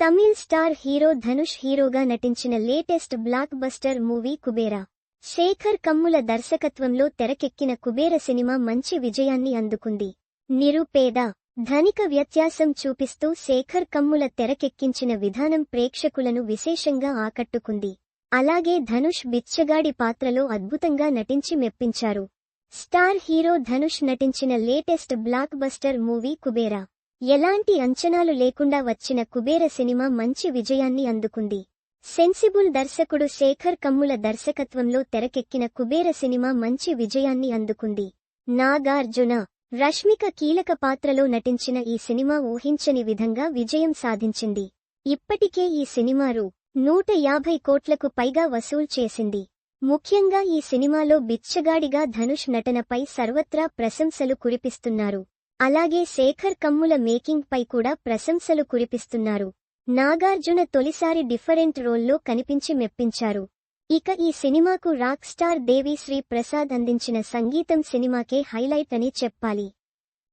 Tamil star hero Dhanush హీరోగా నటించిన latest blockbuster movie Kubera. Shekhar Kammula దర్శకత్వంలో తెరకెక్కిన కుబేర సినిమా మంచి విజయాన్ని అందుకుంది. నిరుపేద ధనిక వ్యత్యాసం చూపిస్తూ శేఖర్ కమ్ముల తెరకెక్కించిన విధానం ప్రేక్షకులను విశేషంగా ఆకట్టుకుంది. అలాగే ధనుష్ బిచ్చగాడి పాత్రలో అద్భుతంగా నటించి మెప్పించారు. స్టార్ హీరో ధనుష్ నటించిన latest blockbuster movie Kubera. ఎలాంటి అంచనాలు లేకుండా వచ్చిన కుబేర సినిమా మంచి విజయాన్ని అందుకుంది. సెన్సిబుల్ దర్శకుడు శేఖర్ కమ్ముల దర్శకత్వంలో తెరకెక్కిన కుబేర సినిమా మంచి విజయాన్ని అందుకుంది. నాగార్జున రష్మిక కీలక పాత్రలో నటించిన ఈ సినిమా ఊహించని విధంగా విజయం సాధించింది. ఇప్పటికే ఈ సినిమా రూ నూట యాభై కోట్లకు పైగా వసూలు చేసింది. ముఖ్యంగా ఈ సినిమాలో బిచ్చగాడిగా ధనుష్ నటనపై సర్వత్రా ప్రశంసలు కురిపిస్తున్నారు. అలాగే శేఖర్ కమ్ముల మేకింగ్ పై కూడా ప్రశంసలు కురిపిస్తున్నారు. నాగార్జున తొలిసారి డిఫరెంట్ రోల్లో కనిపించి మెప్పించారు. ఇక ఈ సినిమాకు రాక్ స్టార్ దేవిశ్రీ ప్రసాద్ అందించిన సంగీతం సినిమాకే హైలైట్ అని చెప్పాలి.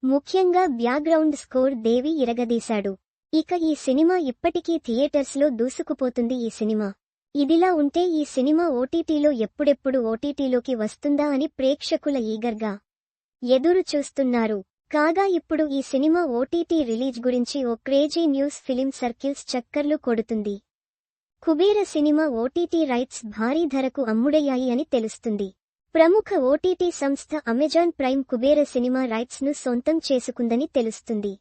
ముఖ్యంగా బ్యాక్గ్రౌండ్ స్కోర్ దేవి ఇరగదీశాడు. ఇక ఈ సినిమా ఇప్పటికీ థియేటర్స్లో దూసుకుపోతుంది ఈ సినిమా. ఇదిలా ఉంటే ఈ సినిమా ఓటీటీలో ఎప్పుడెప్పుడు ఓటీటీలోకి వస్తుందా అని ప్రేక్షకుల ఈగర్గా ఎదురు చూస్తున్నారు కాగా ఇప్పుడు ఈ సినిమా ఓటీటీ రిలీజ్ గురించి ఓ క్రేజీ న్యూస్ ఫిలిం సర్కిల్స్ చక్కర్లు కొడుతుంది. కుబేర సినిమా ఓటీటీ రైట్స్ భారీ ధరకు అమ్ముడయ్యాయి అని తెలుస్తుంది. ప్రముఖ ఓటీటీ సంస్థ అమెజాన్ ప్రైమ్ కుబేర సినిమా రైట్స్ను సొంతం చేసుకుందని తెలుస్తుంది.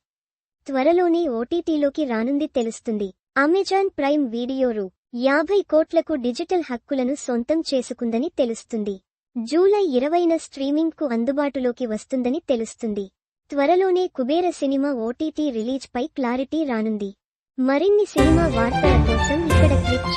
త్వరలోనే ఓటీటీలోకి రానుంది తెలుస్తుంది. అమెజాన్ ప్రైమ్ వీడియోరు యాభై కోట్లకు డిజిటల్ హక్కులను సొంతం చేసుకుందని తెలుస్తుంది. జూలై ఇరవైన స్ట్రీమింగ్కు అందుబాటులోకి వస్తుందని తెలుస్తుంది. త్వరలోనే కుబేర సినిమా ఓటీటీ రిలీజ్ పై క్లారిటీ రానుంది. మరిన్ని సినిమా వార్తల కోసం ఇక్కడ క్లిక్